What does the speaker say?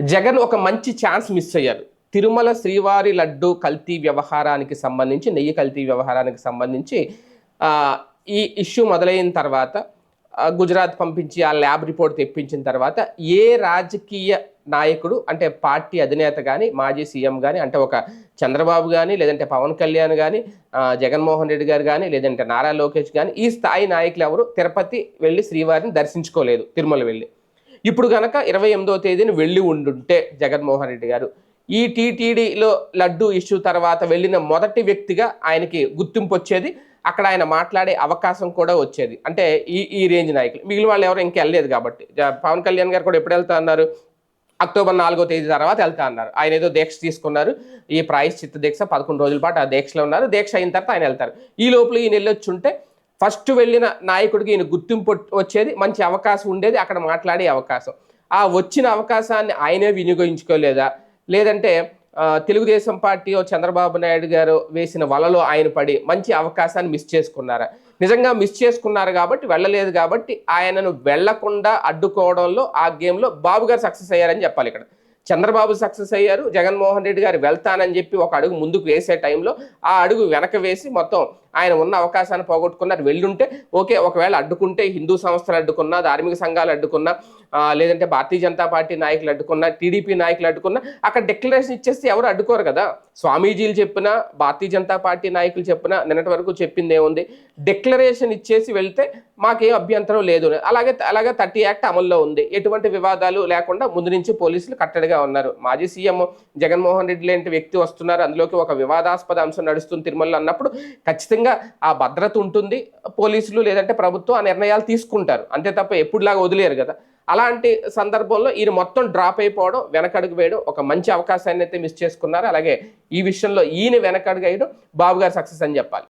జగన్ ఒక మంచి chance miss అయ్యారు. తిరుమల శ్రీవారి లడ్డు కల్తీ వ్యవహారానికి సంబంధించి నెయ్యి కల్తీ వ్యవహారానికి సంబంధించి ఈ ఇష్యూ మొదలైన తర్వాత గుజరాత్ పంపించి ఆ ల్యాబ్ రిపోర్ట్ తెప్పించిన తర్వాత ఏ రాజకీయ నాయకుడు అంటే పార్టీ అధినేత కానీ మాజీ సీఎం కానీ అంటే ఒక చంద్రబాబు కానీ లేదంటే పవన్ కళ్యాణ్ కానీ జగన్మోహన్ రెడ్డి గారు కానీ లేదంటే నారా లోకేష్ కానీ ఈ స్థాయి నాయకులు ఎవరు? తిరుపతి వెళ్ళి శ్రీవారిని దర్శించుకోలేదు తిరుమల వెళ్ళి. ఇప్పుడు కనుక ఇరవై ఎనిమిదో తేదీని వెళ్ళి ఉండుంటే జగన్మోహన్ రెడ్డి గారు ఈ టీటీడీలో లడ్డు ఇష్యూ తర్వాత వెళ్ళిన మొదటి వ్యక్తిగా ఆయనకి గుర్తింపు వచ్చేది అక్కడ ఆయన మాట్లాడే అవకాశం కూడా వచ్చేది. అంటే ఈ ఈ రేంజ్ నాయకులు. మిగిలిన వాళ్ళు ఎవరు ఇంకా వెళ్ళలేదు కాబట్టి పవన్ కళ్యాణ్ గారు కూడా ఎప్పుడు వెళ్తా అన్నారు? అక్టోబర్ నాలుగో తేదీ తర్వాత వెళ్తా అన్నారు. ఆయన ఏదో దీక్ష తీసుకున్నారు. ఈ ప్రాయశ్చిత్త దీక్ష పదకొండు రోజుల పాటు ఆ దీక్షలో ఉన్నారు. దీక్ష అయిన తర్వాత ఆయన వెళ్తారు. ఈ లోపల ఈయన వెళ్ళొచ్చుంటే ఫస్ట్ వెళ్ళిన నాయకుడికి ఈయన గుర్తింపు వచ్చేది మంచి అవకాశం ఉండేది అక్కడ మాట్లాడే అవకాశం. ఆ వచ్చిన అవకాశాన్ని ఆయనే వినియోగించుకోలేదా? లేదంటే తెలుగుదేశం పార్టీ ఓ చంద్రబాబు నాయుడు గారు వేసిన వలలో ఆయన పడి మంచి అవకాశాన్ని మిస్ చేసుకున్నారా? నిజంగా మిస్ చేసుకున్నారు కాబట్టి వెళ్ళలేదు కాబట్టి ఆయనను వెళ్ళకుండా అడ్డుకోవడంలో ఆ గేమ్లో బాబు గారు సక్సెస్ అయ్యారని చెప్పాలి ఇక్కడ. చంద్రబాబు సక్సెస్ అయ్యారు జగన్మోహన్ రెడ్డి గారు వెళ్తానని చెప్పి ఒక అడుగు ముందుకు వేసే టైంలో ఆ అడుగు వెనక వేసి మొత్తం ఆయన ఉన్న అవకాశాన్ని పోగొట్టుకున్నారు. వెళ్ళుంటే ఓకే ఒకవేళ అడ్డుకుంటే హిందూ సంస్థలు అడ్డుకున్నా ధార్మిక సంఘాలు అడ్డుకున్నా లేదంటే భారతీయ జనతా పార్టీ నాయకులు అడ్డుకున్నా టీడీపీ నాయకులు అడ్డుకున్నా అక్కడ డిక్లరేషన్ ఇచ్చేస్తే ఎవరు అడ్డుకోరు కదా. స్వామీజీలు చెప్పినా భారతీయ జనతా పార్టీ నాయకులు చెప్పినా నిన్నటి వరకు చెప్పింది ఏముంది? డిక్లరేషన్ ఇచ్చేసి వెళ్తే మాకేం అభ్యంతరం లేదు. అలాగే అలాగే థర్టీ యాక్ట్ అమల్లో ఉంది. ఎటువంటి వివాదాలు లేకుండా ముందు నుంచి పోలీసులు కట్టడిగా ఉన్నారు. మాజీ సీఎం జగన్మోహన్ రెడ్డి లాంటి వ్యక్తి వస్తున్నారు. అందులోకి ఒక వివాదాస్పద అంశం నడుస్తుంది తిరుమల అన్నప్పుడు ఖచ్చితంగా ఆ భద్రత ఉంటుంది. పోలీసులు లేదంటే ప్రభుత్వం ఆ నిర్ణయాలు తీసుకుంటారు. అంతే తప్ప ఎప్పుడులాగా వదిలేరు కదా. అలాంటి సందర్భంలో ఈయన మొత్తం డ్రాప్ అయిపోవడం వెనకడుగు వేయడం ఒక మంచి అవకాశాన్ని అయితే మిస్ చేసుకున్నారు. అలాగే ఈ విషయంలో ఈయన వెనకడుగు వేయడం బాబు గారు సక్సెస్ అని చెప్పాలి.